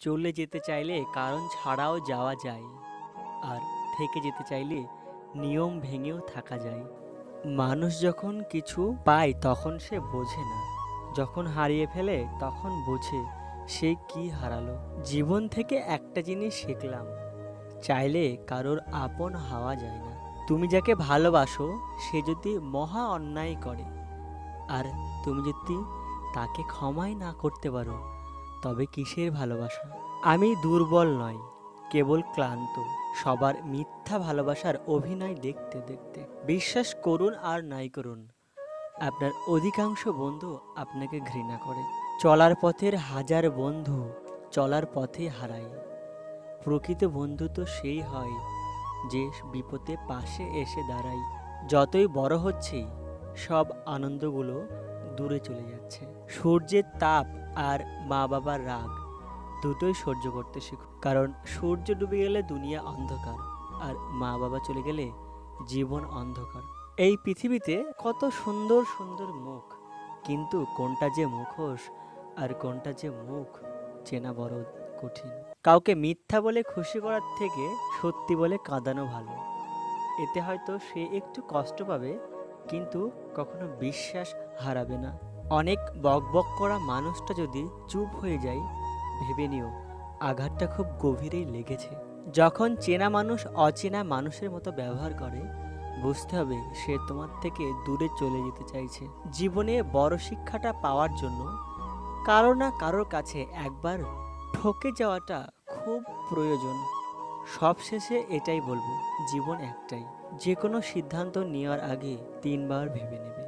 চলে যেতে চাইলে কারণ ছাড়াও যাওয়া যায় আর থেকে যেতে চাইলে নিয়ম ভেঙেও থাকা যায়। মানুষ যখন কিছু পায় তখন সে বোঝে না। যখন হারিয়ে ফেলে তখন বোঝে সে কি হারালো। জীবন থেকে একটা জিনিস শিখলাম, চাইলে কারোর আপন হাওয়া যায় না। তুমি যাকে ভালোবাসো, সে যদি মহা অন্যায় করে, আর তুমি যদি তাকে ক্ষমাই না করতে পারো তবে কিসের ভালোবাসা? আমি দুর্বল নয় কেবল ক্লান্ত। সবার মিথ্যা ভালোবাসার অভিনয় দেখতে দেখতে। বিশ্বাস করুন আর নাই করুন, আপনার অধিকাংশ বন্ধু আপনাকে ঘৃণা করে। চলার পথের হাজার বন্ধু চলার পথে হারায়। প্রকৃত বন্ধু তো সেই হয় যে বিপদে পাশে এসে দাঁড়ায়। যতই বড় হচ্ছি, সব আনন্দগুলো দূরে চলে যাচ্ছে। সূর্যের তাপ আর মা বাবার রাগ দুটোই সহ্য করতে শিখো। কারণ সূর্য ডুবে গেলে দুনিয়া অন্ধকার আর মা বাবা চলে গেলে জীবন অন্ধকার। এই পৃথিবীতে কত সুন্দর সুন্দর মুখ, কিন্তু কোনটা যে মুখোশ আর কোনটা যে মুখ চেনা বড় কঠিন। কাউকে মিথ্যা বলে খুশি করার থেকে সত্যি বলে কাঁদানো ভালো। এতে হয়তো সে একটু কষ্ট পাবে, কিন্তু কখনো বিশ্বাস হারাবে না। অনেক বকবক করা মানুষটা যদি চুপ হয়ে যায়, ভেবে নিও, আঘাতটা খুব গভীরেই লেগেছে। যখন চেনা মানুষ অচেনা মানুষের মতো ব্যবহার করে, বুঝতে হবে সে তোমার থেকে দূরে চলে যেতে চাইছে। জীবনে বড় শিক্ষাটা পাওয়ার জন্য কারও না কারোর কাছে একবার ঠকে যাওয়াটা খুব প্রয়োজন। সবশেষে এটাই বলব, জীবন একটাই। যে কোনো সিদ্ধান্ত নেওয়ার আগে তিনবার ভেবে নেবে।